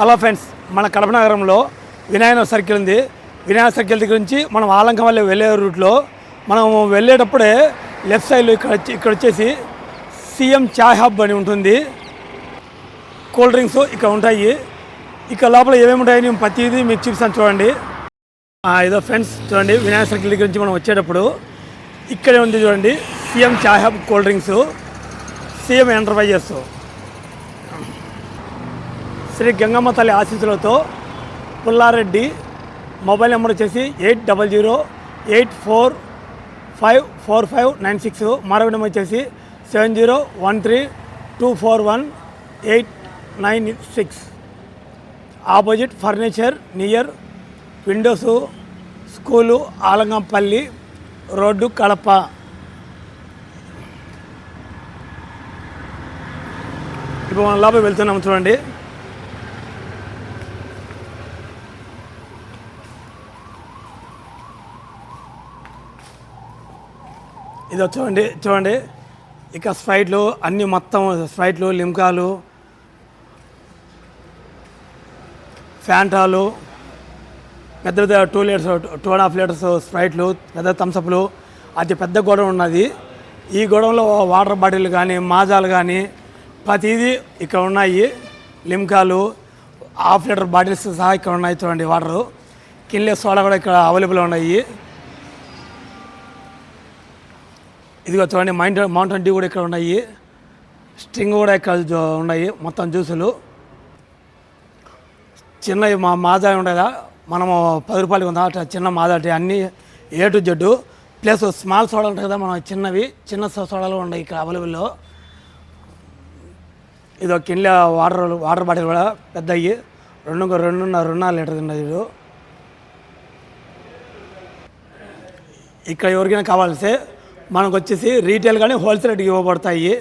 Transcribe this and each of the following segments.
Hello friends మన కడప నగరంలో Vinayaka circle ఉంది. వినాయక సర్కిల్ దగ్గర నుంచి మనం ఆలంకం వల్ల వెళ్ళే రూట్లో మనం వెళ్ళేటప్పుడే లెఫ్ట్ సైడ్లో ఇక్కడ వచ్చి- ఇక్కడ వచ్చేసి సీఎం చాయ్ హబ్ అని ఉంటుంది. కూల్ డ్రింక్స్ ఇక్కడ ఉంటాయి. ఇక్కడ లోపల ఏమేమి ఉంటాయని నేను ప్రతిదీ మీకు చూపిస్తాను చూడండి. ఏదో ఫ్రెండ్స్ చూడండి వినాయక సర్కిల్ దగ్గర నుంచి మనం వచ్చేటప్పుడు ఇక్కడే ఉంది చూడండి CM chai hub cool drinks. CM enterprises. Shri Gangamma తల్లి ఆశీస్సులతో పుల్లారెడ్డి మొబైల్ నెంబర్ వచ్చేసి eight double zero eight four five four five nine six మరొక నెంబర్ వచ్చేసి seven zero one three two four one eight nine six. Opposite furniture near windows school Alangampalli road Kadapa. ఇప్పుడు మనం లోపలికి వెళ్తున్నాం చూడండి. ఇది చూడండి చూడండి. ఇక స్ప్రైట్లు అన్నీ మొత్తం స్ప్రైట్లు లిమ్కాలు ఫ్యాంటాలు పెద్ద పెద్ద two litres two and half litres స్ప్రైట్లు పెద్ద థమ్సప్లు అతి పెద్ద గొడవ ఉన్నది. ఈ గొడవలో వాటర్ బాటిల్ కానీ మాజాలు కానీ ప్రతిదీ ఇక్కడ ఉన్నాయి. లిమ్కాలు హాఫ్ లీటర్ బాటిల్స్ సహా ఇక్కడ ఉన్నాయి చూడండి వాటరు. కిన్లే సోడా కూడా ఇక్కడ అవైలబుల్ ఉన్నాయి. ఇదిగో చూడండి మైండ్ మౌంటైన్ డ్యూ కూడా ఇక్కడ ఉన్నాయి. స్ట్రింగ్ కూడా ఇక్కడ ఉన్నాయి మొత్తం జ్యూసులు. చిన్న మా మాజా ఉండేదా? మనము పది రూపాయలకి ఉందా అట్లా చిన్న మాజా అంటే అన్నీ A to Z plus small సోడాలు ఉంటాయి కదా మనం చిన్నవి చిన్న సో- సోడాలు ఉన్నాయి ఇక్కడ అవైలబుల్లో ఇది ఒక కింద వాటర్ వాటర్ బాటిల్ కూడా పెద్దవి రెండు రెండున్నర రెండున్నర లీటర్ ఉన్నది ఇది ఇక్కడ ఎవరికైనా కావాల్సి మనకు వచ్చేసి రీటైల్ కానీ హోల్సేల్ రేట్కి ఇవ్వబడతాయి.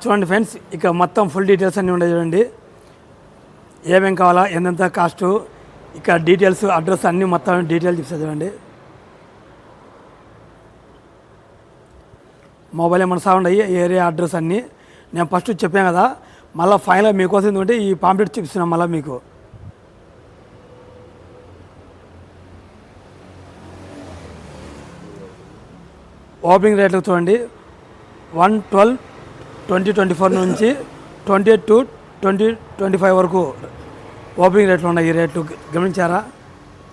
చూడండి ఫ్రెండ్స్ ఇక మొత్తం ఫుల్ డీటెయిల్స్ అన్నీ ఉన్నాయి చూడండి. ఏమేం కావాలా ఎంతెంత కాస్టు ఇక డీటెయిల్స్ అడ్రస్ అన్నీ మొత్తం డీటెయిల్ చెప్తాను చూడండి. మొబైల్ ఏమైనా సౌండ్ అయ్యి? ఏరియా అడ్రస్ అన్నీ. నేను ఫస్ట్ చెప్పాను కదా మళ్ళీ ఫైనల్ మీకోసం ఎందుకంటే ఈ పాంప్లెట్ చూపిస్తున్నాను మళ్ళీ మీకు. ఓపెనింగ్ రేట్లు చూడండి. One twelve twenty twenty four నుంచి twenty eight to twenty twenty five వరకు ఓపెనింగ్ రేట్లు ఉన్నాయి ఈ రేట్లు. గమనించారా?